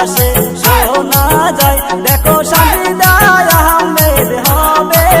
আকাশে শোনা যায়। দেখো